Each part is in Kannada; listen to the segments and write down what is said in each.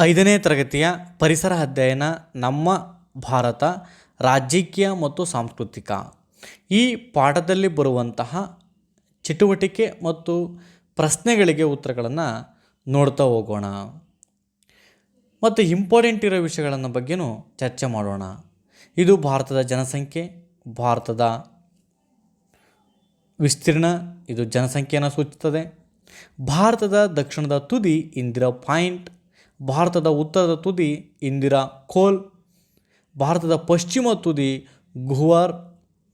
ಐದನೇ ತರಗತಿಯ ಪರಿಸರ ಅಧ್ಯಯನ ನಮ್ಮ ಭಾರತ, ರಾಜಕೀಯ ಮತ್ತು ಸಾಂಸ್ಕೃತಿಕ. ಈ ಪಾಠದಲ್ಲಿ ಬರುವಂತಹ ಚಟುವಟಿಕೆ ಮತ್ತು ಪ್ರಶ್ನೆಗಳಿಗೆ ಉತ್ತರಗಳನ್ನು ನೋಡ್ತಾ ಹೋಗೋಣ. ಮತ್ತು ಇಂಪಾರ್ಟೆಂಟ್ ಇರೋ ವಿಷಯಗಳನ್ನು ಬಗ್ಗೆನೂ ಚರ್ಚೆ ಮಾಡೋಣ. ಇದು ಭಾರತದ ಜನಸಂಖ್ಯೆ, ಭಾರತದ ವಿಸ್ತೀರ್ಣ, ಇದು ಜನಸಂಖ್ಯೆಯನ್ನು ಸೂಚಿಸುತ್ತದೆ ಭಾರತದ ದಕ್ಷಿಣದ ತುದಿ ಇಂದಿರಾ ಪಾಯಿಂಟ್ ಭಾರತದ ಉತ್ತರದ ತುದಿ ಇಂದಿರಾ ಖೋಲ್ ಭಾರತದ ಪಶ್ಚಿಮ ತುದಿ ಗುಹರ್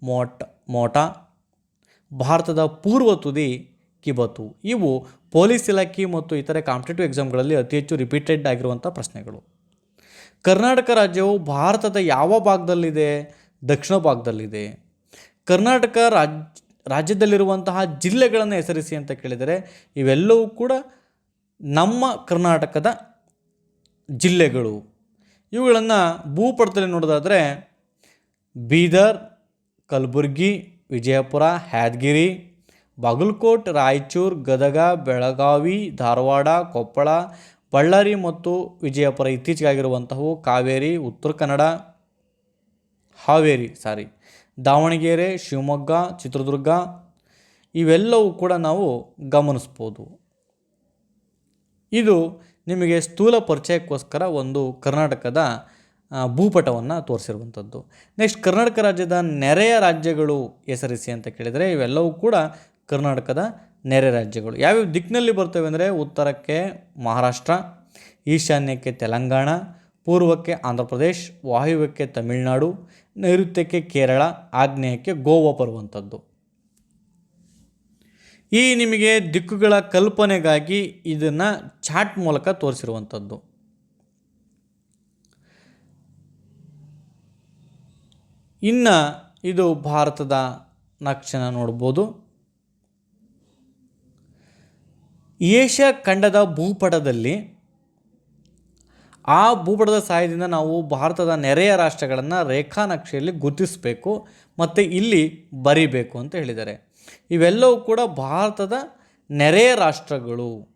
ಮೋಟ್, ಮೋಟಾ, ಭಾರತದ ಪೂರ್ವ ತುದಿ ಕಿಬತು. ಇವು ಪೊಲೀಸ್ ಇಲಾಖೆ ಮತ್ತು ಇತರೆ ಕಾಂಪಿಟೇಟಿವ್ ಎಕ್ಸಾಮ್ಗಳಲ್ಲಿ ಅತಿ ಹೆಚ್ಚು ರಿಪೀಟೆಡ್ ಆಗಿರುವಂಥ ಪ್ರಶ್ನೆಗಳು. ಕರ್ನಾಟಕ ರಾಜ್ಯವು ಭಾರತದ ಯಾವ ಭಾಗದಲ್ಲಿದೆ? ದಕ್ಷಿಣ ಭಾಗದಲ್ಲಿದೆ. ಕರ್ನಾಟಕ ರಾಜ್, ರಾಜ್ಯದಲ್ಲಿರುವಂತಹ ಜಿಲ್ಲೆಗಳನ್ನು ಹೆಸರಿಸಿ ಅಂತ ಕೇಳಿದರೆ ಇವೆಲ್ಲವೂ ಕೂಡ ನಮ್ಮ ಕರ್ನಾಟಕದ ಜಿಲ್ಲೆಗಳು. ಇವುಗಳನ್ನು ಭೂಪಟದಲ್ಲಿ ನೋಡೋದಾದರೆ ಬೀದರ್, ಕಲಬುರ್ಗಿ, ವಿಜಯಪುರ, ಯಾದಗಿರಿ, ಬಾಗಲಕೋಟ್, ರಾಯಚೂರು, ಗದಗ, ಬೆಳಗಾವಿ, ಧಾರವಾಡ, ಕೊಪ್ಪಳ, ಬಳ್ಳಾರಿ ಮತ್ತು ವಿಜಯಪುರ ಇತ್ತೀಚೆಗೆ ಆಗಿರುವಂತಹವು ಕಾವೇರಿ, ಉತ್ತರ ಕನ್ನಡ, ಹಾವೇರಿ, ಸಾರಿ, ದಾವಣಗೆರೆ, ಶಿವಮೊಗ್ಗ, ಚಿತ್ರದುರ್ಗ, ಇವೆಲ್ಲವೂ ಕೂಡ ನಾವು ಗಮನಿಸ್ಬೋದು. ಇದು ನಿಮಗೆ ಸ್ಥೂಲ ಪರಿಚಯಕ್ಕೋಸ್ಕರ ಒಂದು ಕರ್ನಾಟಕದ ಭೂಪಟವನ್ನು ತೋರಿಸಿರುವಂಥದ್ದು. ನೆಕ್ಸ್ಟ್ ಕರ್ನಾಟಕ ರಾಜ್ಯದ ನೆರೆಯ ರಾಜ್ಯಗಳು ಹೆಸರಿಸಿ ಅಂತ ಕೇಳಿದರೆ ಇವೆಲ್ಲವೂ ಕೂಡ ಕರ್ನಾಟಕದ ನೆರೆ ರಾಜ್ಯಗಳು. ಯಾವ್ಯಾವ ದಿಕ್ಕಿನಲ್ಲಿ ಬರ್ತವೆ ಅಂದರೆ ಉತ್ತರಕ್ಕೆ ಮಹಾರಾಷ್ಟ್ರ, ಈಶಾನ್ಯಕ್ಕೆ ತೆಲಂಗಾಣ, ಪೂರ್ವಕ್ಕೆ ಆಂಧ್ರ ಪ್ರದೇಶ್, ವಾಯುವ್ಯಕ್ಕೆ ತಮಿಳುನಾಡು, ನೈಋತ್ಯಕ್ಕೆ ಕೇರಳ, ಆಗ್ನೇಯಕ್ಕೆ ಗೋವಾ ಬರುವಂಥದ್ದು. ಈ ನಿಮಗೆ ದಿಕ್ಕುಗಳ ಕಲ್ಪನೆಗಾಗಿ ಇದನ್ನು ಚಾಟ್ ಮೂಲಕ ತೋರಿಸಿರುವಂಥದ್ದು. ಇನ್ನು ಇದು ಭಾರತದ ನಕ್ಷೆನ ನೋಡ್ಬೋದು. ಏಷ್ಯಾ ಖಂಡದ ಭೂಪಟದಲ್ಲಿ ಆ ಭೂಪಟದ ಸಹಾಯದಿಂದ ನಾವು ಭಾರತದ ನೆರೆಯ ರಾಷ್ಟ್ರಗಳನ್ನು ರೇಖಾ ನಕ್ಷೆಯಲ್ಲಿ ಗುರುತಿಸಬೇಕು ಮತ್ತು ಇಲ್ಲಿ ಬರಿಬೇಕು ಅಂತ ಹೇಳಿದ್ದಾರೆ. ಇವೆಲ್ಲವೂ ಕೂಡ ಭಾರತದ ನೆರೆಯ ರಾಷ್ಟ್ರಗಳು.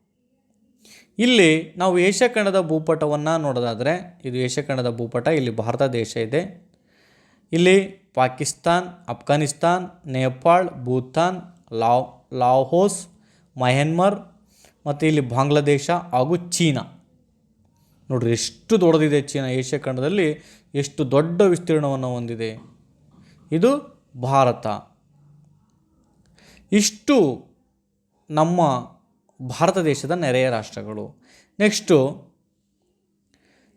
ಇಲ್ಲಿ ನಾವು ಏಷ್ಯಾ ಖಂಡದ ಭೂಪಟವನ್ನು ನೋಡೋದಾದರೆ, ಇದು ಏಷ್ಯಾ ಖಂಡದ ಭೂಪಟ, ಇಲ್ಲಿ ಭಾರತ ದೇಶ ಇದೆ. ಇಲ್ಲಿ Pakistan, Afghanistan, Nepal, Bhutan, Lao Laos Myanmar, ಮತ್ತು ಇಲ್ಲಿ ಬಾಂಗ್ಲಾದೇಶ ಹಾಗೂ ಚೀನಾ. ನೋಡ್ರಿ, ಎಷ್ಟು ದೊಡ್ಡದಿದೆ ಚೀನಾ ಏಷ್ಯಾ ಖಂಡದಲ್ಲಿ ಎಷ್ಟು ದೊಡ್ಡ ವಿಸ್ತೀರ್ಣವನ್ನು ಹೊಂದಿದೆ. ಇದು ಭಾರತ. ಇಷ್ಟು ನಮ್ಮ ಭಾರತ ದೇಶದ ನೆರೆಯ ರಾಷ್ಟ್ರಗಳು. ನೆಕ್ಸ್ಟು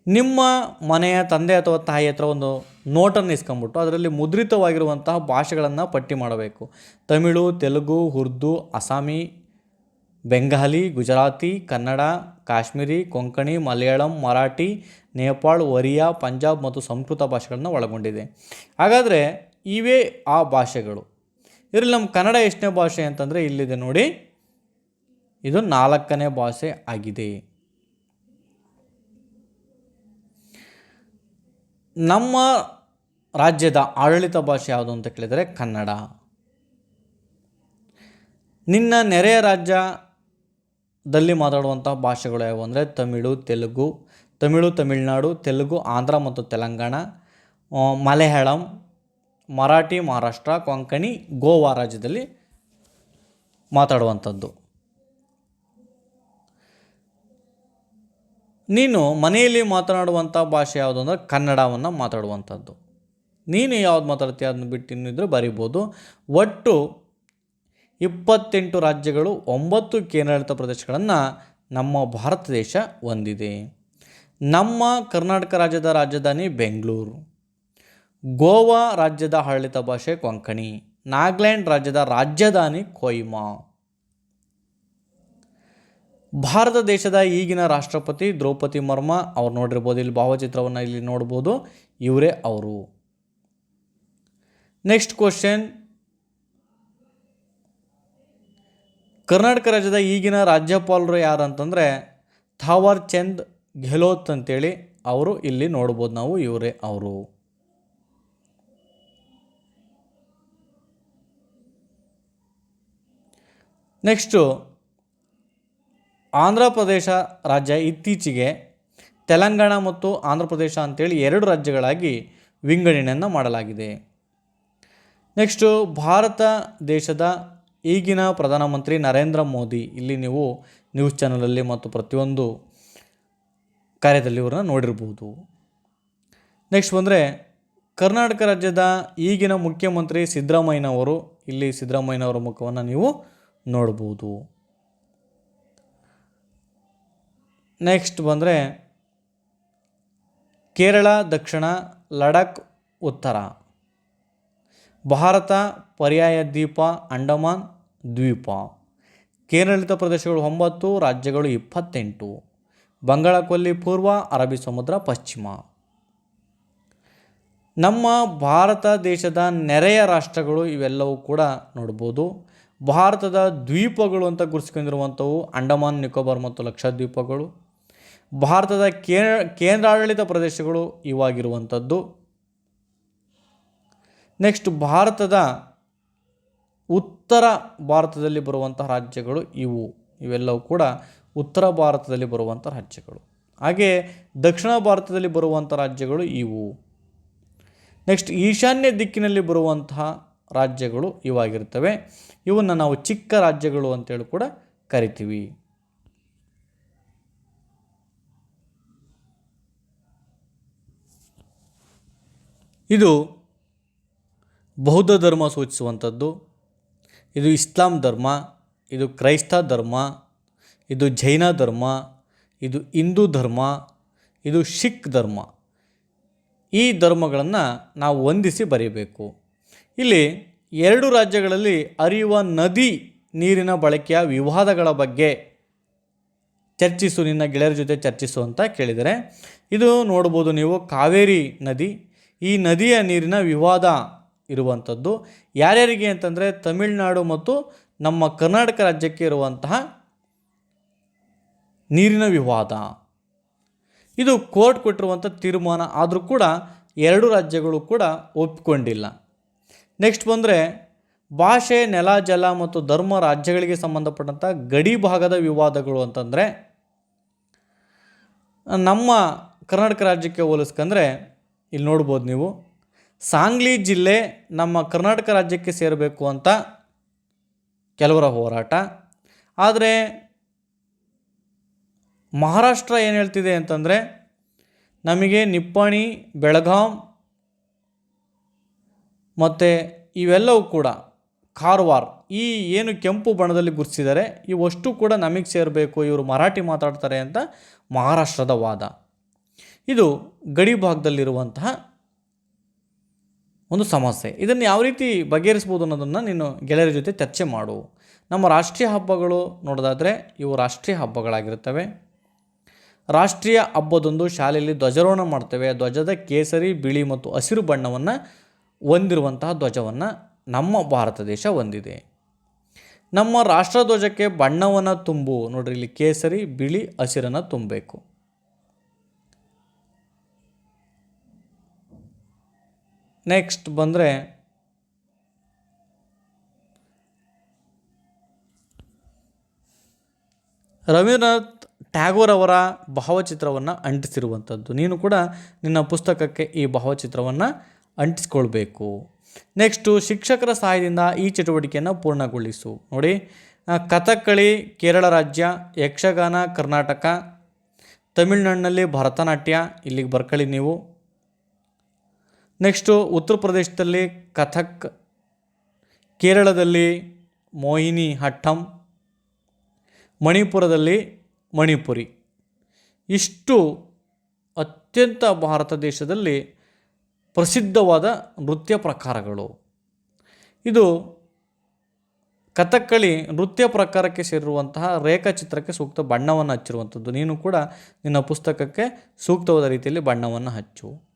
ನಿಮ್ಮ ಮನೆಯ ತಂದೆ ಅಥವಾ ತಾಯಿ ಹತ್ರ ಒಂದು ನೋಟನ್ನು ಇಸ್ಕೊಂಬಿಟ್ಟು ಅದರಲ್ಲಿ ಮುದ್ರಿತವಾಗಿರುವಂತಹ ಭಾಷೆಗಳನ್ನು ಪಟ್ಟಿ ಮಾಡಬೇಕು. ತಮಿಳು, ತೆಲುಗು, ಉರ್ದು ಅಸಾಮಿ ಬೆಂಗಾಲಿ, ಗುಜರಾತಿ, ಕನ್ನಡ, ಕಾಶ್ಮೀರಿ, ಕೊಂಕಣಿ, ಮಲಯಾಳಂ, ಮರಾಠಿ, ನೇಪಾಳ್, ಒರಿಯಾ, ಪಂಜಾಬ್ ಮತ್ತು ಸಂಸ್ಕೃತ ಭಾಷೆಗಳನ್ನು ಒಳಗೊಂಡಿದೆ. ಹಾಗಾದರೆ, ಇವೇ ಆ ಭಾಷೆಗಳು. ಇದರಲ್ಲಿ ನಮ್ಮ ಕನ್ನಡ ಎಷ್ಟನೇ ಭಾಷೆ ಅಂತಂದರೆ ಇಲ್ಲಿದೆ ನೋಡಿ. ಇದು ನಾಲ್ಕನೇ ಭಾಷೆ ಆಗಿದೆ. ನಮ್ಮ ರಾಜ್ಯದ ಆಡಳಿತ ಭಾಷೆ ಯಾವುದು ಅಂತ ಕೇಳಿದರೆ ಕನ್ನಡ. ನಿನ್ನ ನೆರೆಯ ರಾಜ್ಯದಲ್ಲಿ ಮಾತಾಡುವಂಥ ಭಾಷೆಗಳು ಯಾವುವು ಅಂದರೆ ತಮಿಳು, ತೆಲುಗು, ತಮಿಳು, ತಮಿಳುನಾಡು, ತೆಲುಗು, ಆಂಧ್ರ ಮತ್ತು ತೆಲಂಗಾಣ ಮಲಯಾಳಂ ಮರಾಠಿ, ಮಹಾರಾಷ್ಟ್ರ, ಕೊಂಕಣಿ, ಗೋವಾ ರಾಜ್ಯದಲ್ಲಿ ಮಾತಾಡುವಂಥದ್ದು. ನೀನು ಮನೆಯಲ್ಲಿ ಮಾತನಾಡುವಂಥ ಭಾಷೆ ಯಾವುದು ಅಂದರೆ ಕನ್ನಡವನ್ನು ಮಾತಾಡುವಂಥದ್ದು. ನೀನು ಯಾವ್ದು ಮಾತಾಡ್ತೀಯ ಅದನ್ನು ಬಿಟ್ಟು ಇನ್ನಿದ್ರೆ ಬರಿಬೋದು. ಒಟ್ಟು ಇಪ್ಪತ್ತೆಂಟು ರಾಜ್ಯಗಳು, ಒಂಬತ್ತು ಕೇಂದ್ರಾಡಳಿತ ಪ್ರದೇಶಗಳನ್ನು ನಮ್ಮ ಭಾರತ ದೇಶ ಹೊಂದಿದೆ. ನಮ್ಮ ಕರ್ನಾಟಕ ರಾಜ್ಯದ ರಾಜಧಾನಿ ಬೆಂಗಳೂರು. ಗೋವಾ ರಾಜ್ಯದ ಆಡಳಿತ ಭಾಷೆ ಕೊಂಕಣಿ, ನಾಗಾಲ್ಯಾಂಡ್ ರಾಜ್ಯದ ರಾಜಧಾನಿ ಕೊಯ್ಮಾ. ಭಾರತ ದೇಶದ ಈಗಿನ ರಾಷ್ಟ್ರಪತಿ ದ್ರೌಪದಿ ಮರ್ಮ ಅವ್ರು ನೋಡಿರ್ಬೋದು, ಇಲ್ಲಿ ಭಾವಚಿತ್ರವನ್ನು ಇಲ್ಲಿ ನೋಡ್ಬೋದು, ಇವರೇ ಅವರು. ನೆಕ್ಸ್ಟ್ ಕ್ವಶನ್ ಕರ್ನಾಟಕ ರಾಜ್ಯದ ಈಗಿನ ರಾಜ್ಯಪಾಲರು ಯಾರು ಅಂತಂದರೆ ಥಾವರ್ ಚಂದ್ ಗೆಹ್ಲೋತ್ ಅಂತೇಳಿ ಅವರು ಇಲ್ಲಿ ನೋಡ್ಬೋದು ನಾವು, ಇವರೇ ಅವರು. ನೆಕ್ಸ್ಟು ಆಂಧ್ರ ಪ್ರದೇಶ ರಾಜ್ಯ ಇತ್ತೀಚೆಗೆ ತೆಲಂಗಾಣ ಮತ್ತು ಆಂಧ್ರ ಪ್ರದೇಶ ಅಂತೇಳಿ ಎರಡು ರಾಜ್ಯಗಳಾಗಿ ವಿಂಗಡಣೆಯನ್ನು ಮಾಡಲಾಗಿದೆ. ನೆಕ್ಸ್ಟು ಭಾರತ ದೇಶದ ಈಗಿನ ಪ್ರಧಾನಮಂತ್ರಿ ನರೇಂದ್ರ ಮೋದಿ. ಇಲ್ಲಿ ನೀವು ನ್ಯೂಸ್ ಚಾನಲಲ್ಲಿ ಮತ್ತು ಪ್ರತಿಯೊಂದು ಕಾರ್ಯದಲ್ಲಿ ಇವ್ರನ್ನ ನೋಡಿರ್ಬೋದು. ನೆಕ್ಸ್ಟ್ ಬಂದರೆ ಕರ್ನಾಟಕ ರಾಜ್ಯದ ಈಗಿನ ಮುಖ್ಯಮಂತ್ರಿ ಸಿದ್ದರಾಮಯ್ಯನವರು. ಇಲ್ಲಿ ಸಿದ್ದರಾಮಯ್ಯನವರ ಮುಖವನ್ನು ನೀವು ನೋಡ್ಬೋದು. ನೆಕ್ಸ್ಟ್ ಬಂದರೆ ಕೇರಳ, ದಕ್ಷಿಣ, ಲಡಾಖ್, ಉತ್ತರ. ಭಾರತ, ಪರ್ಯಾಯ ದ್ವೀಪ, ಅಂಡಮಾನ್, ದ್ವೀಪ. ಕೇರಳಿತ ಪ್ರದೇಶಗಳು ಒಂಬತ್ತು, ರಾಜ್ಯಗಳು ಇಪ್ಪತ್ತೆಂಟು. ಬಂಗಾಳಕೊಲ್ಲಿ ಪೂರ್ವ, ಅರಬ್ಬಿ ಸಮುದ್ರ ಪಶ್ಚಿಮ. ನಮ್ಮ ಭಾರತ ದೇಶದ ನೆರೆಯ ರಾಷ್ಟ್ರಗಳು ಇವೆಲ್ಲವೂ ಕೂಡ ನೋಡ್ಬೋದು. ಭಾರತದ ದ್ವೀಪಗಳು ಅಂತ ಗುರುತಿಸ್ಕೊಂಡಿರುವಂಥವು ಅಂಡಮಾನ್, ನಿಕೋಬಾರ್ ಮತ್ತು ಲಕ್ಷದ್ವೀಪಗಳು. ಭಾರತದ ಕೇಂದ್ರಾಡಳಿತ ಪ್ರದೇಶಗಳು ಇವಾಗಿರುವಂಥದ್ದು. ನೆಕ್ಸ್ಟ್, ಭಾರತದ ಉತ್ತರ ಭಾರತದಲ್ಲಿ ಬರುವಂಥ ರಾಜ್ಯಗಳು ಇವು. ಇವೆಲ್ಲವೂ ಕೂಡ ಉತ್ತರ ಭಾರತದಲ್ಲಿ ಬರುವಂಥ ರಾಜ್ಯಗಳು. ಹಾಗೆ ದಕ್ಷಿಣ ಭಾರತದಲ್ಲಿ ಬರುವಂಥ ರಾಜ್ಯಗಳು ಇವು. ನೆಕ್ಸ್ಟ್, ಈಶಾನ್ಯ ದಿಕ್ಕಿನಲ್ಲಿ ಬರುವಂತಹ ರಾಜ್ಯಗಳು ಇವಾಗಿರ್ತವೆ ಇವನ್ನು ನಾವು ಚಿಕ್ಕ ರಾಜ್ಯಗಳು ಅಂತೇಳಿ ಕೂಡ ಕರಿತೀವಿ. ಇದು ಬೌದ್ಧ ಧರ್ಮ ಸೂಚಿಸುವಂಥದ್ದು. ಇದು ಇಸ್ಲಾಂ ಧರ್ಮ, ಇದು ಕ್ರೈಸ್ತ ಧರ್ಮ, ಇದು ಜೈನ ಧರ್ಮ, ಇದು ಹಿಂದೂ ಧರ್ಮ, ಇದು ಸಿಖ್ ಧರ್ಮ. ಈ ಧರ್ಮಗಳನ್ನು ನಾವು ಹೊಂದಿಸಿ ಬರೀಬೇಕು. ಇಲ್ಲಿ ಎರಡು ರಾಜ್ಯಗಳಲ್ಲಿ ಹರಿಯುವ ನದಿ ನೀರಿನ ಬಳಕೆಯ ವಿವಾದಗಳ ಬಗ್ಗೆ ಚರ್ಚಿಸು, ನಿನ್ನ ಗೆಳೆಯರ ಜೊತೆ ಚರ್ಚಿಸು ಅಂತ ಕೇಳಿದರೆ, ಇದು ನೋಡ್ಬೋದು ನೀವು ಕಾವೇರಿ ನದಿ. ಈ ನದಿಯ ನೀರಿನ ವಿವಾದ ಇರುವಂಥದ್ದು. ಯಾರ್ಯಾರಿಗೆ ಅಂತಂದರೆ ತಮಿಳುನಾಡು ಮತ್ತು ನಮ್ಮ ಕರ್ನಾಟಕ ರಾಜ್ಯಕ್ಕೆ ಇರುವಂತಹ ನೀರಿನ ವಿವಾದ. ಇದು ಕೋರ್ಟ್ ಕೊಟ್ಟಿರುವಂಥ ತೀರ್ಮಾನ ಆದರೂ ಕೂಡ ಎರಡು ರಾಜ್ಯಗಳು ಕೂಡ ಒಪ್ಪಿಕೊಂಡಿಲ್ಲ ನೆಕ್ಸ್ಟ್ ಬಂದರೆ, ಭಾಷೆ, ನೆಲ, ಜಲ ಮತ್ತು ಧರ್ಮ ರಾಜ್ಯಗಳಿಗೆ ಸಂಬಂಧಪಟ್ಟಂಥ ಗಡಿ ಭಾಗದ ವಿವಾದಗಳು ಅಂತಂದರೆ, ನಮ್ಮ ಕರ್ನಾಟಕ ರಾಜ್ಯಕ್ಕೆ ಹೋಲಿಸ್ಕಂದ್ರೆ, ಇಲ್ಲಿ ನೋಡ್ಬೋದು ನೀವು, ಸಾಂಗ್ಲಿ ಜಿಲ್ಲೆ ನಮ್ಮ ಕರ್ನಾಟಕ ರಾಜ್ಯಕ್ಕೆ ಸೇರಬೇಕು ಅಂತ ಕೆಲವರ ಹೋರಾಟ. ಆದರೆ, ಮಹಾರಾಷ್ಟ್ರ ಏನು ಹೇಳ್ತಿದೆ ಅಂತಂದರೆ, ನಮಗೆ ನಿಪ್ಪಾಣಿ, ಬೆಳಗಾಂ ಮತ್ತು ಇವೆಲ್ಲವೂ ಕೂಡ ಕಾರವಾರ ಈ ಏನು ಕೆಂಪು ಬಣ್ಣದಲ್ಲಿ ಗುರುತಿಸಿದ್ದಾರೆ ಇವಷ್ಟು ಕೂಡ ನಮಗೆ ಸೇರಬೇಕು, ಇವರು ಮರಾಠಿ ಮಾತಾಡ್ತಾರೆ ಅಂತ ಮಹಾರಾಷ್ಟ್ರದ ವಾದ. ಇದು ಗಡಿ ಭಾಗದಲ್ಲಿರುವಂತಹ ಒಂದು ಸಮಸ್ಯೆ. ಇದನ್ನು ಯಾವ ರೀತಿ ಬಗೆಹರಿಸ್ಬೋದು ಅನ್ನೋದನ್ನು ನೀನು ಗೆಳೆಯರ ಜೊತೆ ಚರ್ಚೆ ಮಾಡು. ನಮ್ಮ ರಾಷ್ಟ್ರೀಯ ಹಬ್ಬಗಳು ನೋಡೋದಾದರೆ ಇವು ರಾಷ್ಟ್ರೀಯ ಹಬ್ಬಗಳಾಗಿರುತ್ತವೆ. ರಾಷ್ಟ್ರೀಯ ಹಬ್ಬದೊಂದು ಶಾಲೆಯಲ್ಲಿ ಧ್ವಜಾರೋಹಣ ಮಾಡ್ತೇವೆ. ಧ್ವಜದ ಕೇಸರಿ, ಬಿಳಿ ಮತ್ತು ಹಸಿರು ಬಣ್ಣವನ್ನು ಹೊಂದಿರುವಂತಹ ಧ್ವಜವನ್ನು ನಮ್ಮ ಭಾರತ ದೇಶ ಹೊಂದಿದೆ. ನಮ್ಮ ರಾಷ್ಟ್ರಧ್ವಜಕ್ಕೆ ಬಣ್ಣವನ್ನು ತುಂಬು. ನೋಡ್ರಿ, ಇಲ್ಲಿ ಕೇಸರಿ, ಬಿಳಿ ಹಸಿರನ್ನು ತುಂಬಬೇಕು. ನೆಕ್ಸ್ಟ್ ಬಂದರೆ ರವೀಂದ್ರನಾಥ್ ಟ್ಯಾಗೋರ್ ಅವರ ಭಾವಚಿತ್ರವನ್ನು ಅಂಟಿಸಿರುವಂಥದ್ದು ನೀನು ಕೂಡ ನಿನ್ನ ಪುಸ್ತಕಕ್ಕೆ ಈ ಭಾವಚಿತ್ರವನ್ನು ಅಂಟಿಸ್ಕೊಳ್ಬೇಕು. ನೆಕ್ಸ್ಟು ಶಿಕ್ಷಕರ ಸಹಾಯದಿಂದ ಈ ಚಟುವಟಿಕೆಯನ್ನು ಪೂರ್ಣಗೊಳಿಸು. ನೋಡಿ ಕಥಕ್ಕಳಿ, ಕೇರಳ ರಾಜ್ಯ, ಯಕ್ಷಗಾನ, ಕರ್ನಾಟಕ, ತಮಿಳ್ನಾಡಿನಲ್ಲಿ ಭರತನಾಟ್ಯ, ಇಲ್ಲಿಗೆ ಬರ್ಕೊಳ್ಳಿ ನೀವು. ನೆಕ್ಸ್ಟು ಉತ್ತರ ಪ್ರದೇಶದಲ್ಲಿ ಕಥಕ್, ಕೇರಳದಲ್ಲಿ ಮೋಹಿನಿ ಹಟ್ಟಂ, ಮಣಿಪುರದಲ್ಲಿ ಮಣಿಪುರಿ. ಇಷ್ಟು ಅತ್ಯಂತ ಭಾರತ ದೇಶದಲ್ಲಿ ಪ್ರಸಿದ್ಧವಾದ ನೃತ್ಯ ಪ್ರಕಾರಗಳು. ಇದು ಕಥಕ್ಕಳಿ ನೃತ್ಯ ಪ್ರಕಾರಕ್ಕೆ ಸೇರಿರುವಂತಹ ರೇಖಾಚಿತ್ರಕ್ಕೆ ಸೂಕ್ತ ಬಣ್ಣವನ್ನು ಹಚ್ಚಿರುವಂಥದ್ದು. ನೀನು ಕೂಡ ನಿನ್ನ ಪುಸ್ತಕಕ್ಕೆ ಸೂಕ್ತವಾದ ರೀತಿಯಲ್ಲಿ ಬಣ್ಣವನ್ನು ಹಚ್ಚು.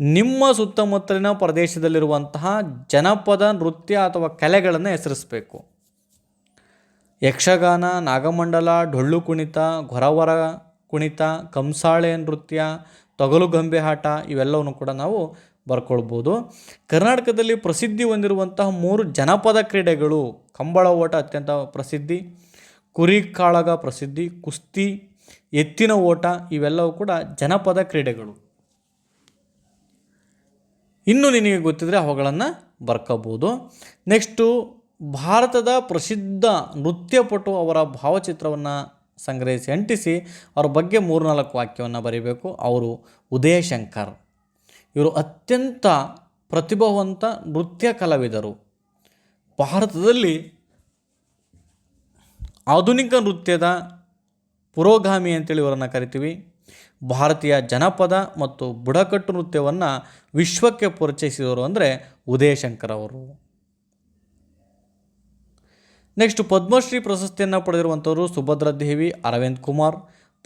ನಿಮ್ಮ ಸುತ್ತಮುತ್ತಲಿನ ಪ್ರದೇಶದಲ್ಲಿರುವಂತಹ ಜನಪದ ನೃತ್ಯ ಅಥವಾ ಕಲೆಗಳನ್ನು ಹೆಸರಿಸಬೇಕು. ಯಕ್ಷಗಾನ, ನಾಗಮಂಡಲ, ಡೊಳ್ಳು ಕುಣಿತ, ಗೊರವರ ಕುಣಿತ, ಕಂಸಾಳೆ ನೃತ್ಯ ತೊಗಲುಗಂಬೆ ಆಟ ಇವೆಲ್ಲವನ್ನು ಕೂಡ ನಾವು ಬರ್ಕೊಳ್ಬೋದು. ಕರ್ನಾಟಕದಲ್ಲಿ ಪ್ರಸಿದ್ಧಿ ಹೊಂದಿರುವಂತಹ ಮೂರು ಜನಪದ ಕ್ರೀಡೆಗಳು ಕಂಬಳ ಓಟ ಅತ್ಯಂತ ಪ್ರಸಿದ್ಧಿ, ಕುರಿ ಕಾಳಗ ಪ್ರಸಿದ್ಧಿ, ಕುಸ್ತಿ, ಎತ್ತಿನ ಓಟ ಇವೆಲ್ಲವೂ ಕೂಡ ಜನಪದ ಕ್ರೀಡೆಗಳು. ಇನ್ನು ನಿನಗೆ ಗೊತ್ತಿದ್ದರೆ ಅವುಗಳನ್ನು ಬರ್ಕೋಬೋದು. ನೆಕ್ಸ್ಟು ಭಾರತದ ಪ್ರಸಿದ್ಧ ನೃತ್ಯಪಟು ಅವರ ಭಾವಚಿತ್ರವನ್ನು ಸಂಗ್ರಹಿಸಿ, ಅಂಟಿಸಿ ಅವ್ರ ಬಗ್ಗೆ ಮೂರ್ನಾಲ್ಕು ವಾಕ್ಯವನ್ನು ಬರೀಬೇಕು. ಅವರು ಉದಯಶಂಕರ್. ಇವರು ಅತ್ಯಂತ ಪ್ರತಿಭಾವಂತ ನೃತ್ಯ ಕಲಾವಿದರು. ಭಾರತದಲ್ಲಿ ಆಧುನಿಕ ನೃತ್ಯದ ಪುರೋಗಾಮಿ ಅಂತೇಳಿ ಇವರನ್ನು ಕರಿತೀವಿ. ಭಾರತೀಯ ಜನಪದ ಮತ್ತು ಬುಡಕಟ್ಟು ನೃತ್ಯವನ್ನು ವಿಶ್ವಕ್ಕೆ ಪರಿಚಯಿಸಿದವರು ಅಂದರೆ ಉದಯಶಂಕರ್ ಅವರು. ನೆಕ್ಸ್ಟ್ ಪದ್ಮಶ್ರೀ ಪ್ರಶಸ್ತಿಯನ್ನು ಪಡೆದಿರುವಂಥವರು ಸುಭದ್ರಾ ದೇವಿ ಅರವಿಂದ್ ಕುಮಾರ್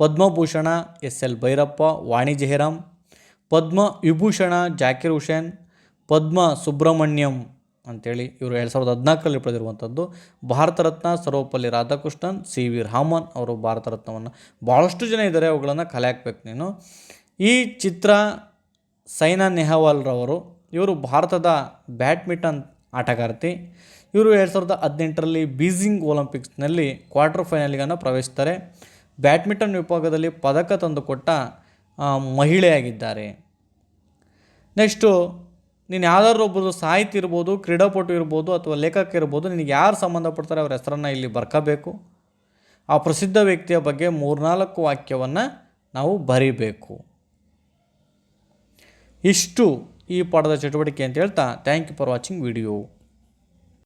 ಪದ್ಮಭೂಷಣ ಎಸ್ ಎಲ್ ಭೈರಪ್ಪ ವಾಣಿ ಜಯರಾಮ್ ಪದ್ಮ ವಿಭೂಷಣ ಜಾಕಿರ್ ಹುಸೇನ್ ಪದ್ಮ ಸುಬ್ರಹ್ಮಣ್ಯಂ ಅಂತೇಳಿ ಇವರು ಎರಡು ಸಾವಿರದ ಹದಿನಾಲ್ಕರಲ್ಲಿ ಪಡೆದಿರುವಂಥದ್ದು. ಭಾರತ ರತ್ನ ಸರ್ವಪಲ್ಲಿ ರಾಧಾಕೃಷ್ಣನ್ ಸಿ ವಿ ರಾಮನ್ ಅವರು ಭಾರತ ರತ್ನವನ್ನು ಭಾಳಷ್ಟು ಜನ ಇದ್ದಾರೆ, ಅವುಗಳನ್ನು ಕಲೆ ಹಾಕ್ಬೇಕು ನೀನು. ಈ ಚಿತ್ರ ಸೈನಾ ನೆಹವಾಲ್ರವರು ಇವರು ಭಾರತದ ಬ್ಯಾಡ್ಮಿಂಟನ್ ಆಟಗಾರ್ತಿ. ಇವರು ಎರಡು ಸಾವಿರದ ಹದಿನೆಂಟರಲ್ಲಿ ಬೀಜಿಂಗ್ ಒಲಿಂಪಿಕ್ಸ್ನಲ್ಲಿ ಕ್ವಾರ್ಟರ್ ಫೈನಲ್ಗನ್ನು ಪ್ರವೇಶಿಸ್ತಾರೆ. ಬ್ಯಾಡ್ಮಿಂಟನ್ ವಿಭಾಗದಲ್ಲಿ ಪದಕ ತಂದುಕೊಟ್ಟ ಮಹಿಳೆಯಾಗಿದ್ದಾರೆ. ನೆಕ್ಸ್ಟು, ನೀನು ಯಾವ್ದಾದ್ರು ಒಬ್ಬರು ಸಾಹಿತಿ ಇರ್ಬೋದು, ಕ್ರೀಡಾಪಟು ಇರ್ಬೋದು ಅಥವಾ ಲೇಖಕ ಇರ್ಬೋದು, ನಿನಗೆ ಯಾರು ಸಂಬಂಧಪಡ್ತಾರೆ ಅವ್ರ ಹೆಸರನ್ನು ಇಲ್ಲಿ ಬರ್ಕೋಬೇಕು. ಆ ಪ್ರಸಿದ್ಧ ವ್ಯಕ್ತಿಯ ಬಗ್ಗೆ ಮೂರ್ನಾಲ್ಕು ವಾಕ್ಯವನ್ನು ನಾವು ಬರೀಬೇಕು. ಇಷ್ಟು ಈ ಪಾಠದ ಚಟುವಟಿಕೆ ಅಂತ ಹೇಳ್ತಾ thank you for watching video